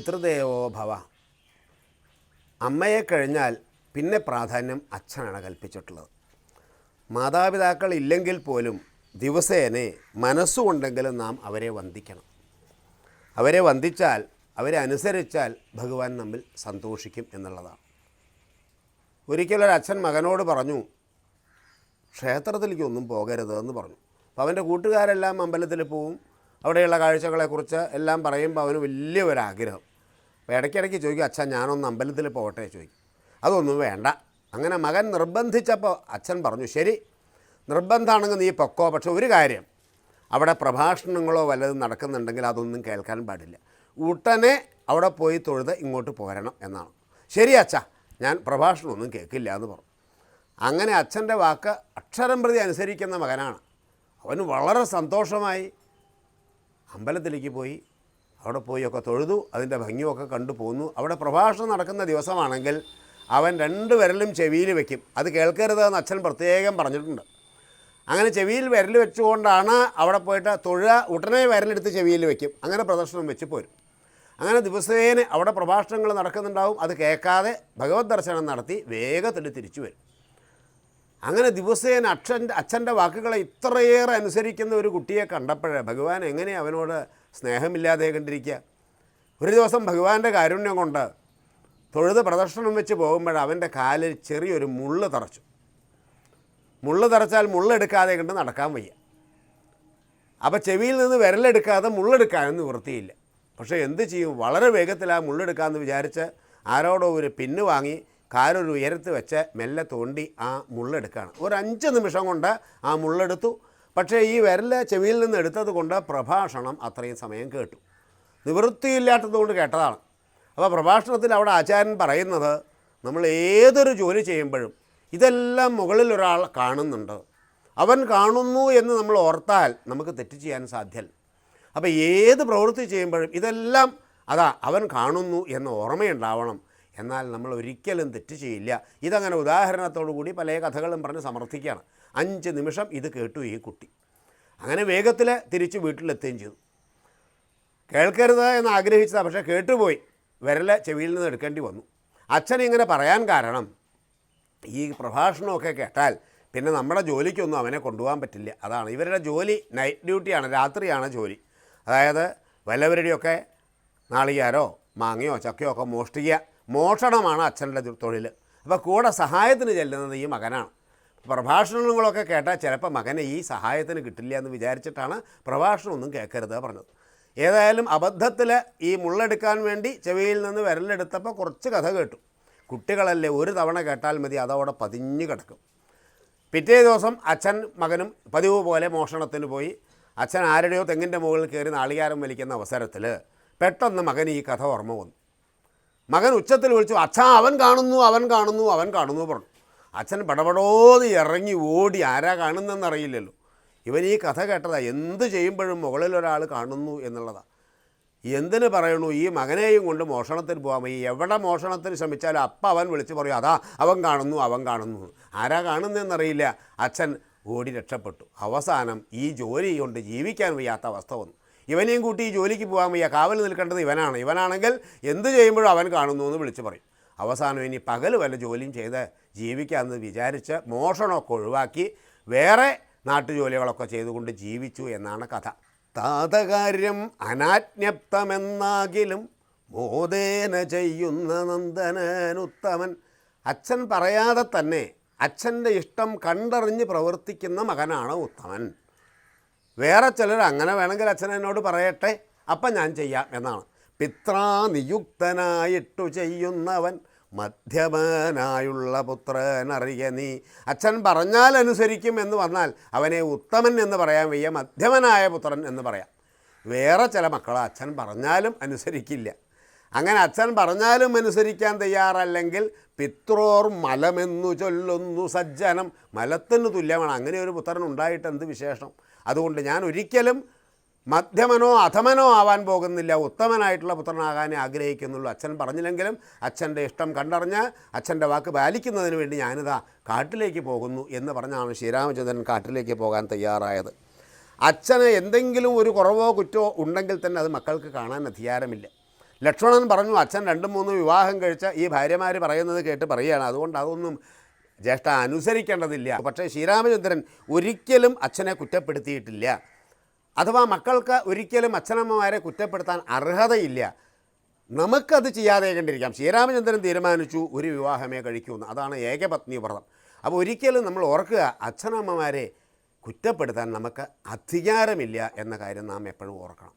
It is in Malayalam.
പിതൃദേവോ ഭവ. അമ്മയെ കഴിഞ്ഞാൽ പിന്നെ പ്രാധാന്യം അച്ഛനാണ് കൽപ്പിച്ചിട്ടുള്ളത്. മാതാപിതാക്കൾ ഇല്ലെങ്കിൽ പോലും ദിവസേനെ മനസ്സുകൊണ്ടെങ്കിലും നാം അവരെ വന്ദിക്കണം. അവരെ വന്ദിച്ചാൽ അവരെ അനുസരിച്ചാൽ ഭഗവാൻ നമ്മിൽ സന്തോഷിക്കും എന്നുള്ളതാണ്. ഒരിക്കലൊരു അച്ഛൻ മകനോട് പറഞ്ഞു ക്ഷേത്രത്തിലേക്ക് ഒന്നും പോകരുത് എന്ന് പറഞ്ഞു. അപ്പോൾ അവന്റെ കൂട്ടുകാരെല്ലാം അമ്പലത്തിൽ പോവും. അവിടെയുള്ള കാഴ്ചകളെക്കുറിച്ച് എല്ലാം പറയുമ്പോൾ അവന് വലിയ ഒരാഗ്രഹം അപ്പോൾ ഇടയ്ക്കിടയ്ക്ക് ചോദിക്കും അച്ഛൻ ഞാനൊന്ന് അമ്പലത്തിൽ പോകട്ടെ? ചോദിക്കും. അതൊന്നും വേണ്ട. അങ്ങനെ മകൻ നിർബന്ധിച്ചപ്പോൾ അച്ഛൻ പറഞ്ഞു ശരി നിർബന്ധമാണെങ്കിൽ നീ പൊക്കോ. പക്ഷെ ഒരു കാര്യം അവിടെ പ്രഭാഷണങ്ങളോ വല്ലതും നടക്കുന്നുണ്ടെങ്കിൽ അതൊന്നും കേൾക്കാൻ പാടില്ല. ഉടനെ അവിടെ പോയി തൊഴുത് ഇങ്ങോട്ട് പോരണം എന്നാണ്. ശരി അച്ഛ ഞാൻ പ്രഭാഷണമൊന്നും കേൾക്കില്ല എന്ന് പറഞ്ഞു. അങ്ങനെ അച്ഛന്റെ വാക്ക് അക്ഷരം പ്രതി അനുസരിക്കുന്ന മകനാണ്. അവന് വളരെ സന്തോഷമായി അമ്പലത്തിലേക്ക് പോയി. അവിടെ പോയി ഒക്കെ തൊഴുതു അതിന്റെ ഭംഗിയൊക്കെ കണ്ടു പോന്നു. അവിടെ പ്രഭാഷണം നടക്കുന്ന ദിവസമാണെങ്കിൽ അവൻ രണ്ട് വിരലും ചെവിയിൽ വെക്കും. അത് കേൾക്കരുതെന്ന് അച്ഛൻ പ്രത്യേകം പറഞ്ഞിട്ടുണ്ട്. അങ്ങനെ ചെവിയിൽ വിരൽ വെച്ചുകൊണ്ടാണ് അവിടെ പോയിട്ട് തൊഴ ഉടനെ വിരലെടുത്ത് ചെവിയിൽ വെക്കും. അങ്ങനെ പ്രദർശനം വെച്ച് പോരും. അങ്ങനെ ദിവസേന അവിടെ പ്രഭാഷണങ്ങൾ നടക്കുന്നുണ്ടാവും. അത് കേൾക്കാതെ ഭഗവത് ദർശനം നടത്തി വേഗത്തിൽ തിരിച്ചു വരും. അങ്ങനെ ദിവസേന അച്ഛന്റെ അച്ഛന്റെ വാക്കുകളെ ഇത്രയേറെ അനുസരിക്കുന്ന ഒരു കുട്ടിയെ കണ്ടപ്പോഴേ ഭഗവാൻ എങ്ങനെ അവനോട് സ്നേഹമില്ലാതെ കണ്ടിരിക്കുക. ഒരു ദിവസം ഭഗവാന്റെ കാരുണ്യം കൊണ്ട് തൊഴുത് പ്രദർശനം വെച്ച് പോകുമ്പോൾ അവന്റെ കാലിൽ ചെറിയൊരു മുള്ള് തറച്ചു. മുള്ള് തറച്ചാൽ മുള്ളെടുക്കാതെ കണ്ട് നടക്കാൻ വയ്യ. അപ്പോൾ ചെവിയിൽ നിന്ന് വിരലെടുക്കാതെ മുള്ളെടുക്കാനൊന്നും നിവൃത്തിയില്ല. പക്ഷേ എന്ത് ചെയ്യും? വളരെ വേഗത്തിൽ ആ മുള്ളെടുക്കാമെന്ന് വിചാരിച്ച് ആരോടോ ഒരു പിന്ന് വാങ്ങി കാലൊരു ഉയരത്ത് വെച്ച് മെല്ലെ തോണ്ടി ആ മുള്ളെടുക്കുകയാണ് ഒരു അഞ്ച് നിമിഷം കൊണ്ട് ആ മുള്ളെടുത്തു പക്ഷേ ഈ വിരൽ ചെവിയിൽ നിന്ന് എടുത്തത് കൊണ്ട് പ്രഭാഷണം അത്രയും സമയം കേട്ടു. നിവൃത്തിയില്ലാത്തത് കൊണ്ട് കേട്ടതാണ്. അപ്പോൾ പ്രഭാഷണത്തിൽ അവിടെ ആചാര്യൻ പറയുന്നത് നമ്മൾ ഏതൊരു ജോലി ചെയ്യുമ്പോഴും ഇതെല്ലാം മുകളിൽ ഒരാൾ കാണുന്നുണ്ട്. അവൻ കാണുന്നു എന്ന് നമ്മൾ ഓർത്താൽ നമുക്ക് തെറ്റ് ചെയ്യാൻ സാധ്യമല്ല അപ്പോൾ ഏത് പ്രവൃത്തി ചെയ്യുമ്പോഴും ഇതെല്ലാം അതാ അവൻ കാണുന്നു എന്ന ഓർമ്മയുണ്ടാവണം. എന്നാൽ നമ്മൾ ഒരിക്കലും തെറ്റ് ചെയ്യില്ല. ഇതങ്ങനെ ഉദാഹരണത്തോടു കൂടി പല കഥകളും പറഞ്ഞ് സമർത്ഥിക്കുകയാണ്. അഞ്ച് നിമിഷം ഇത് കേട്ടു ഈ കുട്ടി. അങ്ങനെ വേഗത്തിൽ തിരിച്ച് വീട്ടിലെത്തുകയും ചെയ്തു. കേൾക്കരുത് എന്ന് ആഗ്രഹിച്ചതാണ് പക്ഷേ കേട്ടുപോയി. വിരൽ ചെവിയിൽ നിന്ന് എടുക്കേണ്ടി വന്നു. അച്ഛൻ ഇങ്ങനെ പറയാൻ കാരണം ഈ പ്രഭാഷണമൊക്കെ കേട്ടാൽ പിന്നെ നമ്മുടെ ജോലിക്കൊന്നും അവനെ കൊണ്ടുപോകാൻ പറ്റില്ല. അതാണ് ഇവരുടെ ജോലി നൈറ്റ് ഡ്യൂട്ടിയാണ് രാത്രിയാണ് ജോലി. അതായത് വല്ലവരുടെയൊക്കെ നാളികാരോ മാങ്ങയോ ചക്കയോ ഒക്കെ മോഷ്ടിക്കുക മോഷണമാണ് അച്ഛന്റെ തൊഴിൽ അപ്പോൾ കൂടെ സഹായത്തിന് ചെല്ലുന്നത് ഈ മകനാണ്. പ്രഭാഷണങ്ങളൊക്കെ കേട്ടാൽ ചിലപ്പോൾ മകനെ ഈ സഹായത്തിന് കിട്ടില്ല എന്ന് വിചാരിച്ചിട്ടാണ് പ്രഭാഷണമൊന്നും കേൾക്കരുത് പറഞ്ഞത്. ഏതായാലും അബദ്ധത്തിൽ ഈ മുള്ളെടുക്കാൻ വേണ്ടി ചെവിയിൽ നിന്ന് വിരലെടുത്തപ്പോൾ കുറച്ച് കഥ കേട്ടു. കുട്ടികളല്ലേ ഒരു തവണ കേട്ടാൽ മതി അതവിടെ പതിഞ്ഞു കിടക്കും. പിറ്റേ ദിവസം അച്ഛൻ മകനും പതിവ് പോലെ മോഷണത്തിന് പോയി. അച്ഛൻ ആരുടെയോ തെങ്ങിന്റെ മുകളിൽ കയറി നാളികാരം വലിക്കുന്ന അവസരത്തിൽ പെട്ടെന്ന് മകൻ ഈ കഥ ഓർമ്മ വന്നു. മകൻ ഉച്ചത്തിൽ വിളിച്ചു അച്ഛാ അവൻ കാണുന്നു അവൻ കാണുന്നു അവൻ കാണുന്നു പറഞ്ഞു. അച്ഛൻ പടപടോന്ന് ഇറങ്ങി ഓടി ആരാ കാണുന്നെന്നറിയില്ലല്ലോ ഇവൻ ഈ കഥ കേട്ടതാ എന്ത് ചെയ്യുമ്പോഴും മുകളിൽ ഒരാൾ കാണുന്നു എന്നുള്ളതാണ് എന്തിന് പറയണു? ഈ മകനെയും കൊണ്ട് മോഷണത്തിന് പോകാൻ പോയി എവിടെ മോഷണത്തിന് ശ്രമിച്ചാലും അപ്പം അവൻ വിളിച്ച് പറയും അതാ അവൻ കാണുന്നു അവൻ കാണുന്നു. ആരാ കാണുന്നതെന്നറിയില്ല. അച്ഛൻ ഓടി രക്ഷപ്പെട്ടു. അവസാനം ഈ ജോലി കൊണ്ട് ജീവിക്കാൻ വയ്യാത്ത അവസ്ഥ വന്നു. ഇവനെയും കൂട്ടി ഈ ജോലിക്ക് പോകാൻ വയ്യ. കാവൽ നിൽക്കേണ്ടത് ഇവനാണ്. ഇവനാണെങ്കിൽ എന്ത് ചെയ്യുമ്പോഴും അവൻ കാണുന്നു എന്ന് വിളിച്ച് പറയും. അവസാനം ഇനി പകൽ വല്ല ജോലിയും ചെയ്ത് ജീവിക്കാമെന്ന് വിചാരിച്ച് മോഷണമൊക്കെ ഒഴിവാക്കി വേറെ നാട്ടുജോലികളൊക്കെ ചെയ്തുകൊണ്ട് ജീവിച്ചു എന്നാണ് കഥ. താതകാര്യം അനാജ്ഞപ്തമെന്നാകിലും മോദേന ചെയ്യുന്ന നന്ദനനുത്തമൻ അച്ഛൻ പറയാതെ തന്നെ അച്ഛന്റെ ഇഷ്ടം കണ്ടറിഞ്ഞ് പ്രവർത്തിക്കുന്ന മകനാണ് ഉത്തമൻ. വേറെ ചിലർ അങ്ങനെ വേണമെങ്കിൽ അച്ഛൻ എന്നോട് പറയട്ടെ അപ്പം ഞാൻ ചെയ്യാം എന്നാണ്. പിത്രാ നിയുക്തനായിട്ടു ചെയ്യുന്നവൻ മധ്യമനായുള്ള പുത്രൻ അറിയ നീ അച്ഛൻ പറഞ്ഞാൽ അനുസരിക്കും എന്ന് വന്നാൽ അവനെ ഉത്തമൻ എന്ന് പറയാൻ വയ്യ മധ്യമനായ പുത്രൻ എന്ന് പറയാം. വേറെ ചില മക്കൾ അച്ഛൻ പറഞ്ഞാലും അനുസരിക്കില്ല. അങ്ങനെ അച്ഛൻ പറഞ്ഞാലും അനുസരിക്കാൻ തയ്യാറല്ലെങ്കിൽ പിത്രോർ മലമെന്നു ചൊല്ലുന്നു സജ്ജനം മലത്തിന് തുല്യമാണ്. അങ്ങനെ ഒരു പുത്രൻ ഉണ്ടായിട്ട് എന്ത് വിശേഷം? അതുകൊണ്ട് ഞാൻ ഒരിക്കലും മധ്യമനോ അധമനോ ആവാൻ പോകുന്നില്ല. ഉത്തമനായിട്ടുള്ള പുത്രനാകാനേ ആഗ്രഹിക്കുന്നുള്ളൂ. അച്ഛൻ പറഞ്ഞില്ലെങ്കിലും അച്ഛന്റെ ഇഷ്ടം കണ്ടറിഞ്ഞ് അച്ഛന്റെ വാക്ക് പാലിക്കുന്നതിന് വേണ്ടി ഞാനിതാ കാട്ടിലേക്ക് പോകുന്നു എന്ന് പറഞ്ഞാണ് ശ്രീരാമചന്ദ്രൻ കാട്ടിലേക്ക് പോകാൻ തയ്യാറായത്. അച്ഛന് എന്തെങ്കിലും ഒരു കുറവോ കുറ്റോ ഉണ്ടെങ്കിൽ തന്നെ അത് മക്കൾക്ക് കാണാൻ അധികാരമില്ല. ലക്ഷ്മണൻ പറഞ്ഞു അച്ഛൻ രണ്ടും മൂന്നും വിവാഹം കഴിച്ച ഈ ഭാര്യമാർ പറയുന്നത് കേട്ട് പറയുകയാണ്. അതുകൊണ്ട് അതൊന്നും ജ്യേഷ്ഠ അനുസരിക്കേണ്ടതില്ല. പക്ഷേ ശ്രീരാമചന്ദ്രൻ ഒരിക്കലും അച്ഛനെ കുറ്റപ്പെടുത്തിയിട്ടില്ല. അഥവാ മക്കൾക്ക് ഒരിക്കലും അച്ഛനമ്മമാരെ കുറ്റപ്പെടുത്താൻ അർഹതയില്ല നമുക്കത് ചെയ്യാതെ കണ്ടിരിക്കാം. ശ്രീരാമചന്ദ്രൻ തീരുമാനിച്ചു ഒരു വിവാഹമേ കഴിക്കൂന്ന് അതാണ് ഏകപത്നി വ്രതം അപ്പോൾ ഒരിക്കലും നമ്മൾ ഓർക്കുക അച്ഛനമ്മമാരെ കുറ്റപ്പെടുത്താൻ നമുക്ക് അധികാരമില്ല എന്ന കാര്യം നാം എപ്പോഴും ഓർക്കണം.